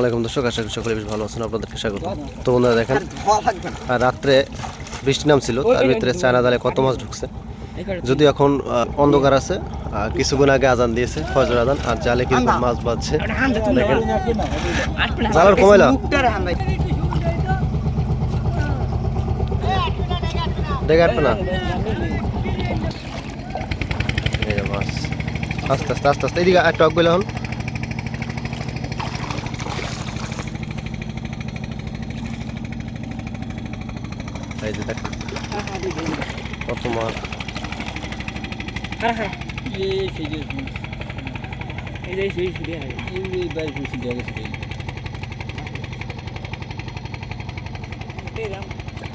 ওয়ালাইকুম দর্শক আশা করি সকলে বেশ ভালো আছেন আপনাদেরকে স্বাগত। তো বন্ধুরা দেখেন আর রাত্রে বৃষ্টি নামছিল তার ভিতরে চায়না জালে কত মাছ ঢুকছে। যদি এখন অন্ধকার আছে কিছুক্ষণ আগে আজান দিয়েছে ফজর আজান আর জালে কিন্তু মাছ বাজছে দেখেন। জালার কমাইলা দেখে না? মাছ। আস্তে আস্তে আস্তে আস্তে এদিকে একটা অক এখন এই যে দেখেন কত মাছ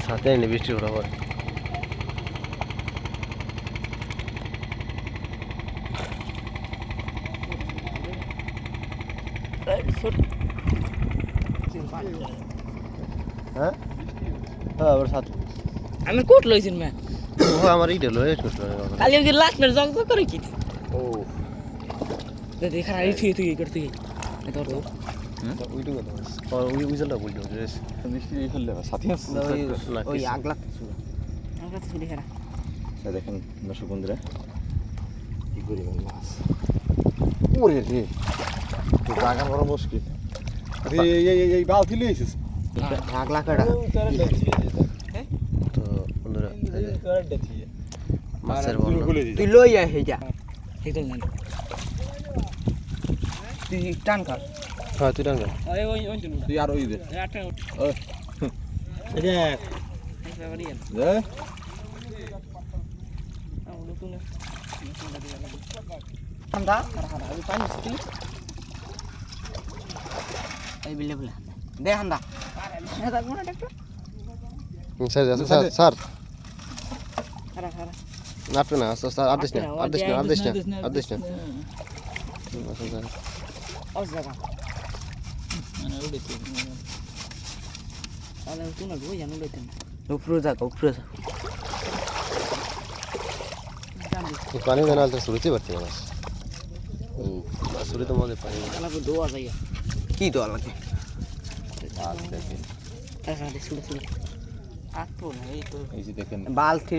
সাথে এনে বৃষ্টি ওঠা পরে হ্যাঁ আবার সাথে আমি কোট লইছেন মা ও আমার ইটা লয়ে করছিল কালি আমি লাস্ট মেরে জগ জগ করে কি? ও। দেখি খারাপ এই তুই তুই। করতে কি তোর তো আমরা খারাপ দেখেন দর্শক বন্ধুরা কি পরিমাণ মাছ? ওরে রে তো বড় মুশকিল। এই এই এই- এই বালতি লিয়েছিস আগলা কাটা তো বন্ধুরা যে মাছের দিই তুই লই আয় হেজা। হেতল না তুই টান কর হ্যাঁ তুই ডাঙ্গা ওই ওই ওই তুই আর ওই দে। দেখ ঠান্ডা পানি দে। স্যার স্যার স্যার খারাপ খারাপ নাটবে না আস্তে আস্তে আদেশ না আদেশ না আদেশ না আদেশ না ও জায়গা তাহলে তুই না রোজ জানো লইতেন উপরে যাক উপরে যাক পানি দেনা তো শুরুতে পারছি না মাছ দেখেন বালতি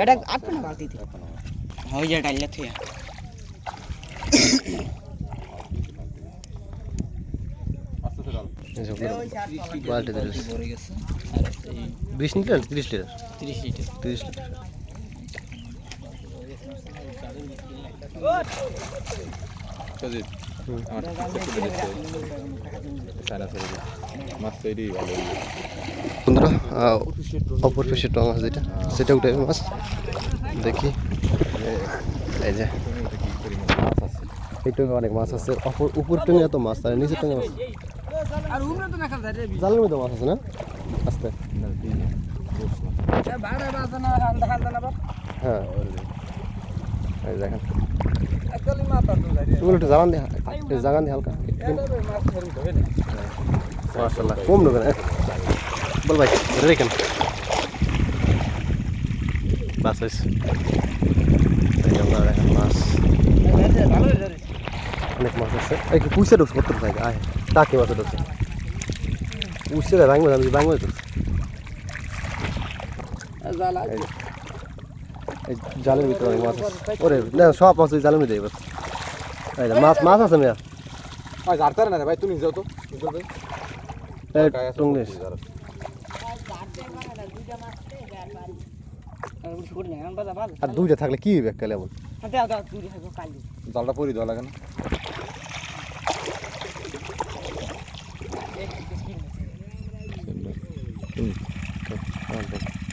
এটা আটপো লিটার তিরিশ লিটার 30 লিটার তিরিশ লিটার সজিত হুম। আমার মাছ তৈরি ভালো বন্ধুরা অপর পেশে টং আছে যেটা, সেটা উঠে মাছ দেখি। এই যে এই টঙ্গে অনেক মাছ আছে। অপর, উপর টঙ্গে এত মাছ তার নিচের টঙ্গে মাছ। জালের মধ্যে মাছ আছে না? আস্তে। হ্যাঁ। দেখেন। তুমি একটু জাগান দিয়ে একটু জাগান দিয়ে হালকা। মার্শাল্লাহ কম নেবে না বল ভাই রেখেন বাস হয়েছে মাছ অনেক মাছ আছে। এই পুষে ঢুকছে কত ভাই আয়। টাকি মাছ ঢুকছে। পুষে ভাঙবে আমি ভাঙবে। এই জালের ভিতরে অনেক মাছ আছে। ওরে না সব মাছ ওই জালের মধ্যে এবার। মাছ মাছ আছে মেয়া। ভাই জারতে না রে ভাই তুমি যাও তো। জার। আর দুইটা থাকলে কি হবে কালে এমন? কালি জালটা পরি দেওয়া লাগে না।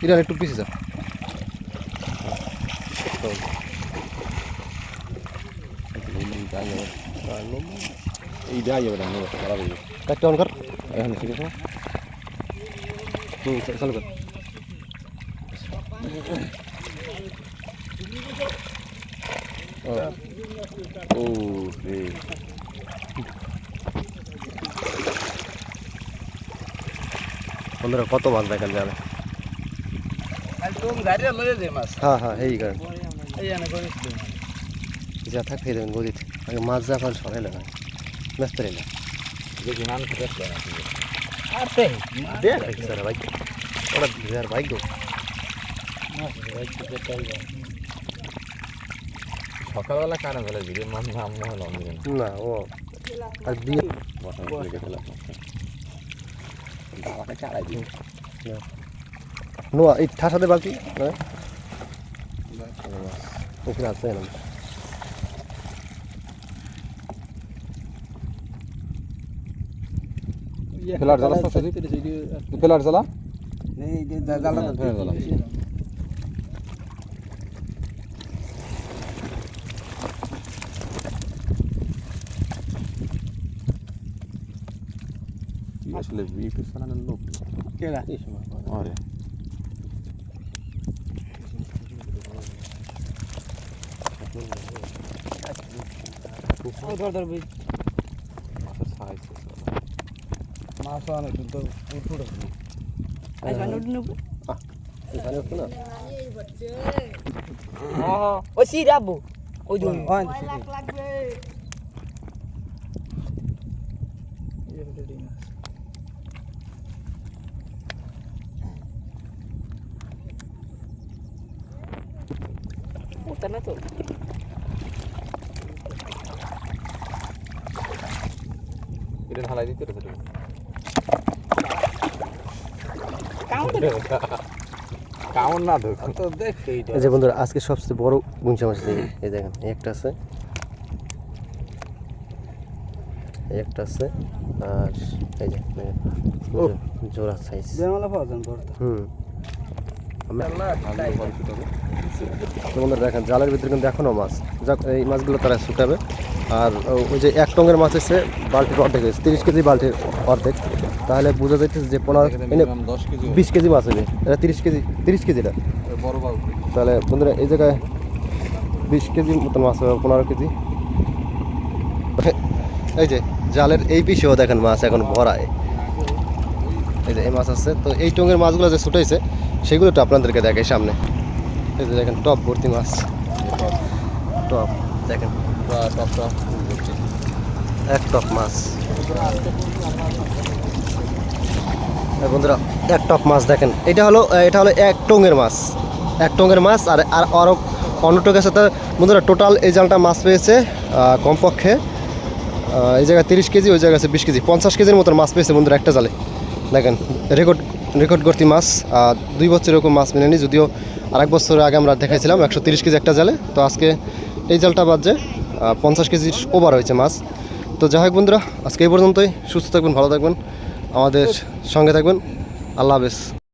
এটা একটু পিছিয়ে যা এই দেওয়া যাবে না খারাপ হয়ে যাবে অন কর। এখন ঠিক আছে? হুম চালু কর। ও রে বন্ধুরা কত মাছ দেখেন যাবে? গাড়ি হ্যাঁ হ্যাঁ এই তো যা থাক খেয়ে দেবেন গদিতে আগে মাছ যা পান সবাই লাগায় ব্যস্ত না। দেখি সকালবেলা কারণ বলে মন নাম না ও। আর ফেলা আমাকে চালাই দিই নোয়া এই ঠাসাতে বালতি হ্যাঁ? ممكن عطينا पिलर झाला असता सर पिलर झाला नाही झाला पिलर झाला असले बी पिसाला लोक केला अरे মাছ অনেক কিন্তু উঠুড় আই জানো নুব এখানে হচ্ছে না ও সি রাবু ওই দুই ওই ওটা না তো? এটা ঢালাই দিতে রে তুমি কাউন না ধর। তো দেখ এইটা এই যে বন্ধুরা আজকে সবচেয়ে বড় মাছ এই- দেখেন একটা আছে। একটা আছে আর এই যে জোড়া সাইজ পাওয়া হুম। আমি আমি পরে ছুটাবো তো বন্ধুরা দেখেন জালের ভিতরে কিন্তু এখনও মাছ। যাক এই মাছগুলো তারা শুকাবে আর ওই যে এক টঙ্গের মাছ এসে বালতির অর্ধেক হয়েছে তিরিশ কেজি বালতির অর্ধেক। তাহলে বোঝা যাইতেছে যে পনেরো কেজি বিশ কেজি মাছ হবে। এটা তিরিশ কেজি তিরিশ কেজিটা তাহলে বন্ধুরা এই জায়গায় বিশ কেজি মতন মাছ হবে পনেরো কেজি। এই যে জালের এই পিসেও দেখেন মাছ এখন ভরায়। এই যে এই মাছ আছে, তো এই টঙ্গের মাছগুলো যে ছুটাইছে, সেগুলো তো আপনাদেরকে দেখে সামনে। এই যে দেখেন, টপ ভর্তি মাছ। টপ, দেখেন টপটা এক টপ মাছ। বন্ধুরা, এক টপ মাছ দেখেন। এটা হলো এটা হলো এক টঙ্গের মাছ। এক টঙ্গের মাছ, আর আর আরও অন্য টঙ্গের সাথে বন্ধুরা টোটাল এই জালটা মাছ পেয়েছে কমপক্ষে এই জায়গায় তিরিশ কেজি, ওই জায়গায় আছে বিশ কেজি। পঞ্চাশ কেজির মতন মাছ পেয়েছে বন্ধুরা একটা জালে। দেখেন রেকর্ড রেকর্ড করতি মাছ দুই বছর এরকম মাছ মেনে নিই যদিও আর এক বছর আগে আমরা দেখাইছিলাম, একশো তিরিশ কেজি একটা জালে। তো আজকে এই জালটা বাজে পঞ্চাশ কেজির ওভার হয়েছে মাছ। তো যাই হোক বন্ধুরা, আজকে এই পর্যন্তই। সুস্থ থাকবেন, ভালো থাকবেন। আমাদের সঙ্গে থাকবেন। আল্লাহ হাফেজ।